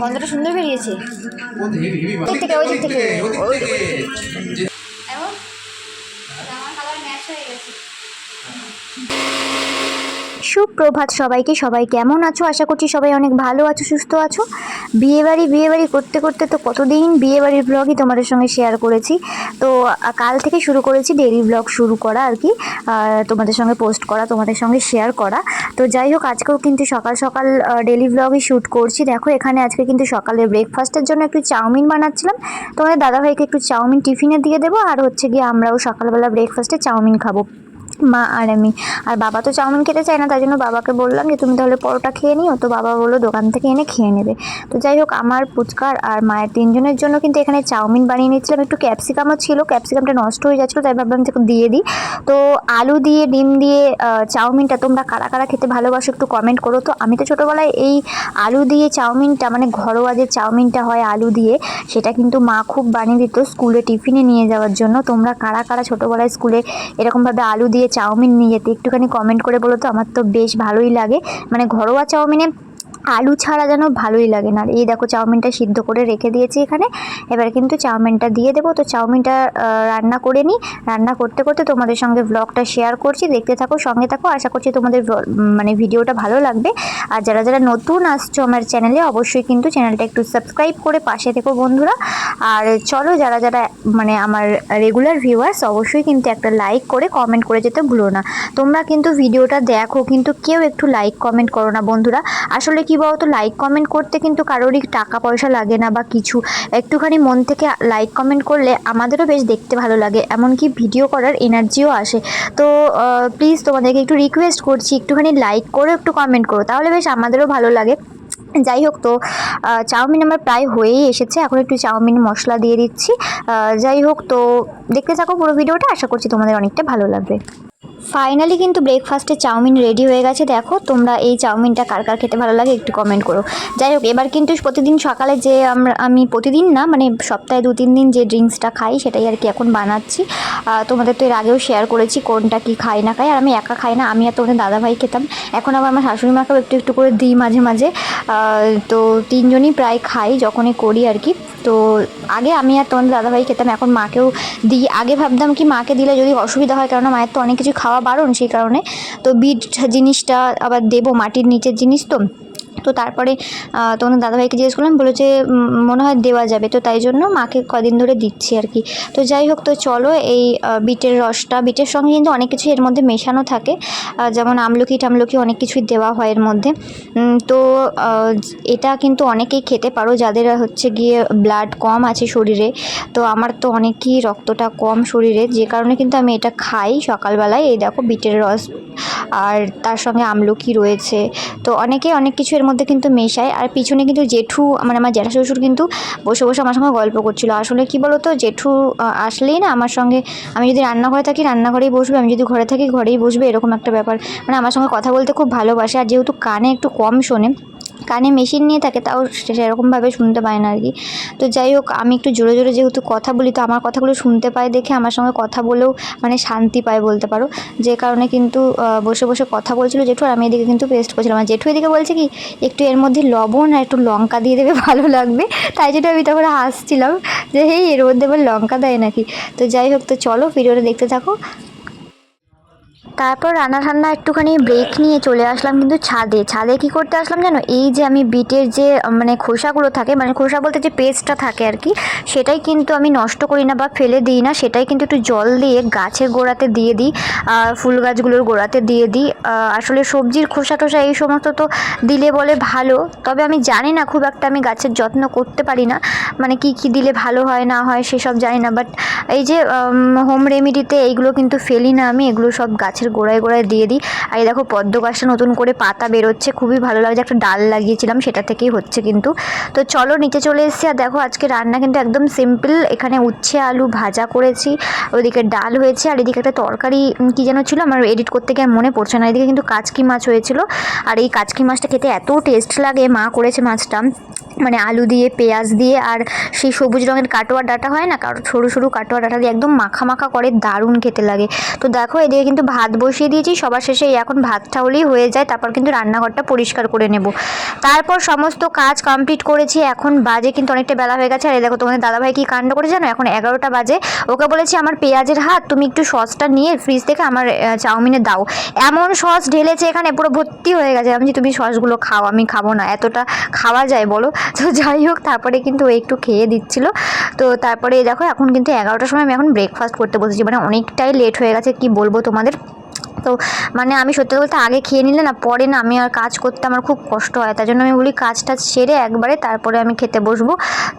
গন্ধটা সুন্দর বেরিয়েছে থেকে, ওই দিক থেকে। ওই দিক থেকে যে এবং আমার কালার ম্যাচ হয়ে গেছে সুপ্রভাত সবাইকে, সবাই কেমন আছো? আশা করছি সবাই অনেক ভালো আছো, সুস্থ আছো। বিয়েবাড়ি বিয়েবাড়ি করতে করতে তো কতদিন বিয়েবাড়ির ব্লগই তোমাদের সঙ্গে শেয়ার করেছি। তো কাল থেকে শুরু করেছি ডেলি ব্লগ শুরু করা আর কি। তোমাদের সঙ্গে পোস্ট করা, তোমাদের সঙ্গে শেয়ার করা। তো যাই হোক, আজকেও কিন্তু সকাল সকাল ডেলি ব্লগই শ্যুট করছি। দেখো, এখানে আজকে কিন্তু সকালে ব্রেকফাস্টের জন্য একটু চাউমিন বানাচ্ছিলাম। তোমাদের দাদাভাইকে একটু চাউমিন টিফিনে দিয়ে দেবো। আর হচ্ছে গিয়ে আমরাও সকালবেলা ব্রেকফাস্টে চাউমিন খাব। মা আর আমি। আর বাবা তো চাউমিন খেতে চায় না, তাই জন্য বাবাকে বললাম যে, তুমি তাহলে পরোটা খেয়ে নিও। তো বাবা বলল, দোকান থেকে এনে খেয়ে নেবে। তো যাই হোক, আমার পুচকার আর মায়ের তিনজনের জন্য কিন্তু এখানে চাউমিন বানিয়ে নিচ্ছিলাম একটু ক্যাপসিকামও ছিল, ক্যাপসিকামটা নষ্ট হয়ে যাচ্ছিল, তাই ভাবলাম যে দিয়ে দিই। তো আলু দিয়ে, ডিম দিয়ে চাউমিনটা তোমরা কারা কারা খেতে ভালোবাসো একটু কমেন্ট করো। তো আমি তো ছোটোবেলায় এই আলু দিয়ে চাউমিনটা মানে ঘরোয়া যে চাউমিনটা হয় আলু দিয়ে, সেটা কিন্তু মা খুব বানিয়ে দিত স্কুলে টিফিনে নিয়ে যাওয়ার জন্য। তোমরা কারা কারা ছোটোবেলায় স্কুলে এরকমভাবে আলু দিয়ে চাউমিন নিয়ে যেতে। একটুখানি কমেন্ট করে বলো তো, আমার তো বেশ ভালোই লাগে। মানে ঘরোয়া চাউমিনে আলু ছাড়া যেন ভালোই লাগে না। এই দেখো চাউমিনটা সিদ্ধ করে রেখে দিয়েছি এখানে। এবার কিন্তু চাউমিনটা দিয়ে দেবো। তো চাউমিনটা রান্না করে নিই। রান্না করতে করতে তোমাদের সঙ্গে ব্লগটা শেয়ার করছি। দেখতে থাকো, সঙ্গে থাকো। আশা করছি তোমাদের মানে ভিডিওটা ভালো লাগবে। আর যারা যারা নতুন আসছো আমার চ্যানেলে অবশ্যই কিন্তু চ্যানেলটা একটু সাবস্ক্রাইব করে পাশে থেকো বন্ধুরা। আর চলো, যারা যারা মানে আমার রেগুলার ভিউয়ার্স অবশ্যই কিন্তু একটা লাইক করে কমেন্ট করে যেতে ভুলো না। তোমরা কিন্তু ভিডিওটা দেখো, কিন্তু কেউ একটু লাইক কমেন্ট করো না বন্ধুরা। আসলে কি বলতো লাইক কমেন্ট করতে কিন্তু কারোরই টাকা পয়সা লাগে না বা কিছু। একটুখানি মন থেকে লাইক কমেন্ট করলে আমাদেরও বেশ দেখতে ভালো লাগে, এমনকি ভিডিও করার এনার্জিও আসে। তো প্লিজ তোমাদেরকে একটু রিকোয়েস্ট করছি, একটুখানি লাইক করে, একটু কমেন্ট করো, তাহলে বেশ আমাদেরও ভালো লাগে। যাই হোক তো চাউমিন আমার প্রায় হয়েই এসেছে, এখন একটু চাউমিন মশলা দিয়ে দিচ্ছি। যাই হোক তো, দেখতে থাকো পুরো ভিডিওটা আশা করছি তোমাদের অনেকটা ভালো লাগবে। ফাইনালি কিন্তু ব্রেকফাস্টে চাউমিন রেডি হয়ে গেছে। দেখো, তোমরা এই চাউমিনটা কার কার খেতে ভালো লাগে একটু কমেন্ট করো। যাই হোক, এবার কিন্তু প্রতিদিন সকালে যে আমরা, আমি প্রতিদিন না মানে সপ্তাহে দু তিন দিন যে ড্রিঙ্কসটা খাই, সেটাই আর কি এখন বানাচ্ছি। তোমাদের তো এর আগেও শেয়ার করেছি কোনটা কি খাই না খাই আর আমি একা খাই না, আমি আর তোমাদের দাদাভাই খেতাম। এখন আবার আমার শাশুড়ি মাকেও একটু একটু করে দিই মাঝে মাঝে। তো তিনজনই প্রায় খাই, যখনই করি আর কি। তো আগে আমি আর তোমাদের দাদাভাই খেতাম, এখন মাকেও দিই। আগে ভাবতাম কি মাকে দিলে যদি অসুবিধা হয় কারণ মায়ের তো অনেক কিছু খাওয়া বারণ সেই কারণে। তো বিট জিনিসটা আবার দেবো মাটির নিচের জিনিস তো। তো তারপরে তোমাদের দাদাভাইকে জিজ্ঞেস করলাম বলে যে মনে হয় দেওয়া যাবে। তো তাই জন্য মাকে কদিন ধরে দিচ্ছি আর কি। তো যাই হোক, তো চলো, এই বিটের রসটা, বিটের সঙ্গে কিন্তু অনেক কিছু এর মধ্যে মেশানো থাকে। যেমন আমলকি টামলকি অনেক কিছুই দেওয়া হয় এর মধ্যে। তো এটা কিন্তু অনেকেই খেতে পারো, যাদের হচ্ছে গিয়ে ব্লাড কম আছে শরীরে। তো আমার তো অনেকই রক্তটা কম শরীরে, যে কারণে কিন্তু আমি এটা খাই সকালবেলায়। এই দেখো, বিটের রস, আর তার সঙ্গে আমলকি রয়েছে। তো অনেকে অনেক কিছু এর মধ্যে কিন্তু মেশায় আর পিছনে কিন্তু জেঠু মানে আমার জ্যাঠা শ্বশুর কিন্তু বসে বসে আমার সঙ্গে গল্প করছিল। আসলে কি বলতো, জেঠু আসলেই না আমার সঙ্গে, আমি যদি রান্নাঘরে থাকি, রান্নাঘরেই বসবে, আমি যদি ঘরে থাকি, ঘরেই বসবে, এরকম একটা ব্যাপার। মানে আমার সঙ্গে কথা বলতে খুব ভালোবাসে আর যেহেতু কানে একটু কম শোনে কানে মেশিন নিয়ে থাকে, তাও সেরকমভাবে শুনতে পায় না আর কি তো যাই হোক, আমি একটু জোরে জোরে যেহেতু কথা বলি, তো আমার কথাগুলো শুনতে পায় দেখে আমার সঙ্গে কথা বলেও মানে শান্তি পায় বলতে পারো। যে কারণে কিন্তু বসে বসে কথা বলছিল জেঠু আর আমি এদিকে কিন্তু পেস্ট করছিলাম। আর জেঠু এদিকে বলছে কি, একটু এর মধ্যে লবণ আর একটু লঙ্কা দিয়ে দেবে, ভালো লাগবে। তাই জন্য আমি তখন হাসছিলাম যে, হেই, এর মধ্যে আবার লঙ্কা দেয় নাকি? তো যাই হোক, তো চলো ভিডিওটা দেখতে থাকো। তারপর রান্না ঠান্না একটুখানি ব্রেক নিয়ে চলে আসলাম কিন্তু ছাদে। ছাদে কি করতে আসলাম জানো? এই যে আমি বিটের যে মানে খোসাগুলো থাকে মানে খোসা বলতে যে পেস্টটা থাকে আর কি, সেটাই কিন্তু আমি নষ্ট করি না বা ফেলে দিই না। সেটাই কিন্তু একটু জল দিয়ে গাছের গোড়াতে দিয়ে দিই ফুল গাছগুলোর গোড়াতে দিয়ে দিই। আসলে সবজির খোসা টোসা এই সমস্ত তো দিলে বলে ভালো, তবে আমি জানি না, খুব একটা আমি গাছের যত্ন করতে পারি না। মানে কি কি দিলে ভালো হয়, না হয়, সেসব জানি না। বাট এই যে হোম রেমিডিতে এইগুলো কিন্তু ফেলি না আমি, এগুলো সব গাছের গোড়ায় গোড়ায় দিয়ে দিই। আর এই দেখো পদ্ম গাছটা নতুন করে পাতা বেরোচ্ছে, খুবই ভালো লাগছে। একটা ডাল লাগিয়েছিলাম, সেটা থেকেই হচ্ছে কিন্তু। তো চলো নিচে চলে এসেছি, আর দেখো আজকে রান্না কিন্তু একদম সিম্পল এখানে উচ্ছে, আলু ভাজা করেছি ওইদিকে ডাল হয়েছে, আর এদিকে একটা তরকারি কি যেন ছিল, আমার এডিট করতে গিয়ে মনে পড়ছে না। এদিকে কিন্তু কাচকি মাছ হয়েছিল। আর এই কাচকি মাছটা খেতে এত টেস্ট লাগে, মা করেছে মাছটা। মানে আলু দিয়ে, পেঁয়াজ দিয়ে আর সেই সবুজ রঙের কাটোয়া ডাটা হয় না? কারও সরু সরু কাটোয়া ডাটা দিয়ে একদম মাখা মাখা করে দারুণ খেতে লাগে। তো দেখো, এদিকে কিন্তু ভাত বসিয়ে দিয়েছি। সবার শেষে এখন ভাতটা হলেই হয়ে যায়। তারপর কিন্তু রান্নাঘরটা পরিষ্কার করে নেব। তারপর সমস্ত কাজ কমপ্লিট করেছি। এখন বাজে কিন্তু অনেকটা বেলা হয়ে গেছে। আর দেখো, তোমাদের দাদাভাই কি কাণ্ড করে জানো? এখন এগারোটা বাজে। ওকে বলেছি, আমার পেঁয়াজের হাত, তুমি একটু সসটা নিয়ে ফ্রিজ থেকে আমার চাউমিনে দাও। এমন সস ঢেলেছে এখানে, পুরো ভর্তি হয়ে গেছে। আমি তুমি সসগুলো খাও, আমি খাব না। এতটা খাওয়া যায় বলো? তো যাই হোক, তারপরে কিন্তু একটু খেয়ে দিচ্ছিল। তো তারপরে দেখো, এখন কিন্তু এগারোটার সময় আমি এখন ব্রেকফাস্ট করতে বসেছি। মানে অনেকটাই লেট হয়ে গেছে, কি বলব তোমাদের? তো মানে আমি সত্যি বলতে আগে খেয়ে নিলে না, পরে না আমি আর কাজ করতে আমার খুব কষ্ট হয়। তার জন্য আমি বলি কাজ টাজ সেরে একবারে তারপরে আমি খেতে বসবো।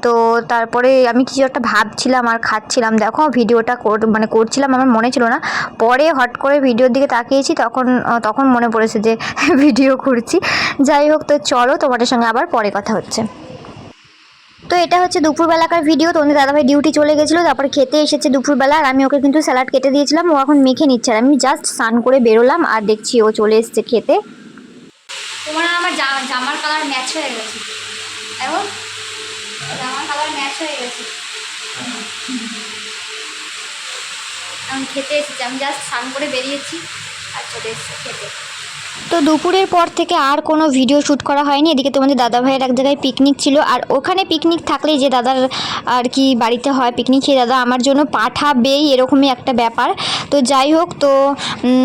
তো তারপরে আমি কিছু একটা ভাবছিলাম আর খাচ্ছিলাম। দেখো ভিডিওটা মানে করছিলাম, আমার মনে ছিল না। পরে হট করে ভিডিওর দিকে তাকিয়েছি, তখন তখন মনে পড়েছে যে ভিডিও করছি। যাই হোক, তো চলো তোমাদের সঙ্গে আবার পরে কথা হচ্ছে। তো এটা হচ্ছে দুপুরবেলাকার ভিডিও, তো তোমাদের দাদাভাই ডিউটি চলে গেছিল, তারপরে খেতে এসেছে দুপুরবেলা, আর আমি ওকে কিন্তু স্যালাড কেটে দিয়েছিলাম, ও এখন মেখে নিচ্ছে। আর আমি জাস্ট স্নান করে বেরোলাম, আর দেখছি ও চলে এসেছে খেতে। তোমার আমার জামার কালার ম্যাচ হয়ে গেছে। এখন ম্যাচ হয়ে গেছে। এখন খেতে এসেছি, আমি জাস্ট স্নান করে বেরিয়েছি আর চলে এসেছি খেতে। তো দুপুরের পর থেকে আর কোনো ভিডিও শ্যুট করা হয়নি। এদিকে তোমাদের দাদা ভাইয়ের এক জায়গায় পিকনিক ছিল। আর ওখানে পিকনিক থাকলেই যে দাদার আর কি বাড়িতে হয় পিকনিক খেয়ে দাদা আমার জন্য পাঠাবেই এরকমই একটা ব্যাপার। তো যাই হোক, তো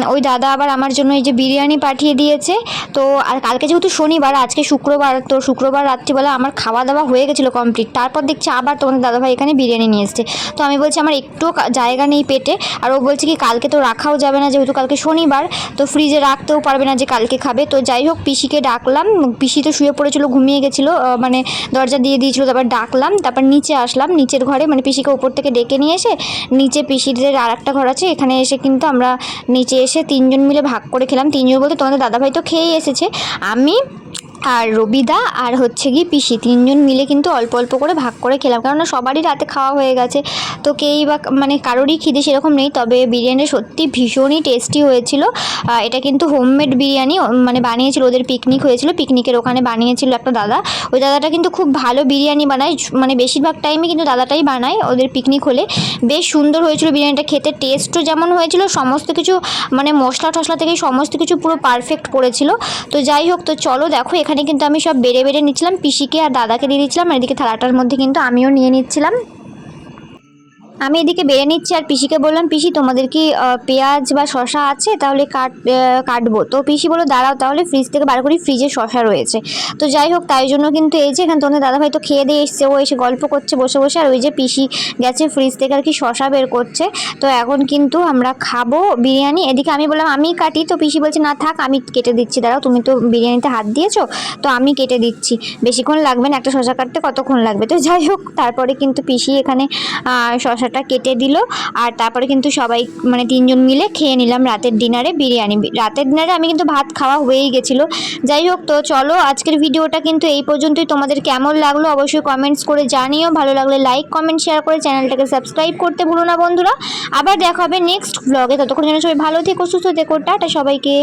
ওই দাদা আবার আমার জন্য এই যে বিরিয়ানি পাঠিয়ে দিয়েছে। তো আর কালকে যেহেতু শনিবার, আজকে শুক্রবার, তো শুক্রবার রাত্রিবেলা আমার খাওয়া দাওয়া হয়ে গেছিল কমপ্লিট তারপর দেখছি আবার তোমাদের দাদাভাই এখানে বিরিয়ানি নিয়ে এসছে। তো আমি বলছি, আমার একটুও কা- জায়গা নেই পেটে। আর ও বলছে কি, কালকে তো রাখাও যাবে না, যেহেতু কালকে শনিবার, তো ফ্রিজে রাখতেও পারবে না। যে কালকে খাবে। তো যাই হোক, পিসিকে ডাকলাম। পিসি তো শুয়ে পড়েছিল, ঘুমিয়ে গেছিল মানে দরজা দিয়ে দিয়েছিলো, তারপর ডাকলাম, তারপর নিচে আসলাম, নিচের ঘরে মানে পিসিকে উপর থেকে ডেকে নিয়ে এসে নিচে পিসিদের আর একটা ঘর আছে, এখানে এসে কিন্তু আমরা নিচে এসে তিনজন মিলে ভাগ করে খেলাম। তিনজন বলতে তোমাদের দাদাভাই তো খেয়েই এসেছে। আমি আর রবিদা আর হচ্ছে কি পিসি, তিনজন মিলে কিন্তু অল্প অল্প করে ভাগ করে খেলাম। কেননা সবারই রাতে খাওয়া হয়ে গেছে। তো কেই বা মানে কারোরই খিদে সেরকম নেই। তবে বিরিয়ানি সত্যি ভীষণই টেস্টি হয়েছিল। এটা কিন্তু হোমমেড বিরিয়ানি। মানে বানিয়েছিল, ওদের পিকনিক হয়েছিল। পিকনিকের ওখানে বানিয়েছিল একটা দাদা। ওই দাদাটা কিন্তু খুব ভালো বিরিয়ানি বানায়। মানে বেশিরভাগ টাইমে কিন্তু দাদাটাই বানায় ওদের পিকনিক হলে। বেশ সুন্দর হয়েছিল বিরিয়ানিটা। খেতে টেস্টও যেমন হয়েছিল, সমস্ত কিছু মানে মশলা টশলা থেকে সমস্ত কিছু পুরো পারফেক্ট পড়েছিল তো যাই হোক, তো চলো দেখো, এখানে কিন্তু আমি সব বেড়ে বেড়ে নিচ্ছিলাম, পিসিকে আর দাদাকে দিয়ে দিচ্ছিলাম, আর এদিকে থালাটার মধ্যে কিন্তু আমিও নিয়ে নিচ্ছিলাম। আমি এদিকে বেড়ে নিচ্ছি। আর পিসিকে বললাম পিসি তোমাদের কি পেঁয়াজ বা শশা আছে? তাহলে কাট কাটবো। তো পিসি বলো দাঁড়াও তাহলে ফ্রিজ থেকে বার করি ফ্রিজে শশা রয়েছে। তো যাই হোক তাই জন্য কিন্তু এই যে এখানে তোমাদের দাদাভাই তো খেয়ে দিয়ে এসছে ও এসে গল্প করছে বসে বসে। আর ওই যে পিসি গেছে ফ্রিজ থেকে আর কি শশা বের করছে। তো এখন কিন্তু আমরা খাব বিরিয়ানি। এদিকে আমি বললাম আমি কাটি। তো পিসি বলছে না থাক আমি কেটে দিচ্ছি। দাঁড়াও তুমি তো বিরিয়ানিতে হাত দিয়েছ তো আমি কেটে দিচ্ছি। বেশিক্ষণ লাগবে না একটা শশা কাটতে কতক্ষণ লাগবে? তো যাই হোক তারপরে কিন্তু পিসি এখানে আহ, শশাটা কেটে দিল আর তারপরে কিন্তু সবাই মানে তিনজন মিলে খেয়ে নিলাম রাতের ডিনারে বিরিয়ানি। রাতের ডিনারে আমি কিন্তু ভাত খাওয়া হয়েই গেছিল। যাই হোক তো চলো আজকের ভিডিওটা কিন্তু এই পর্যন্তই। তোমাদের কেমন লাগল অবশ্যই কমেন্টস করে জানিও। ভালো লাগলে লাইক কমেন্ট শেয়ার করে চ্যানেলটাকে সাবস্ক্রাইব করতে ভুলো না বন্ধুরা। আবার দেখা হবে নেক্সট ব্লগে ততক্ষণ যেন সবাই ভালো থেকো, সুস্থ থেকো, টাটা সবাইকে।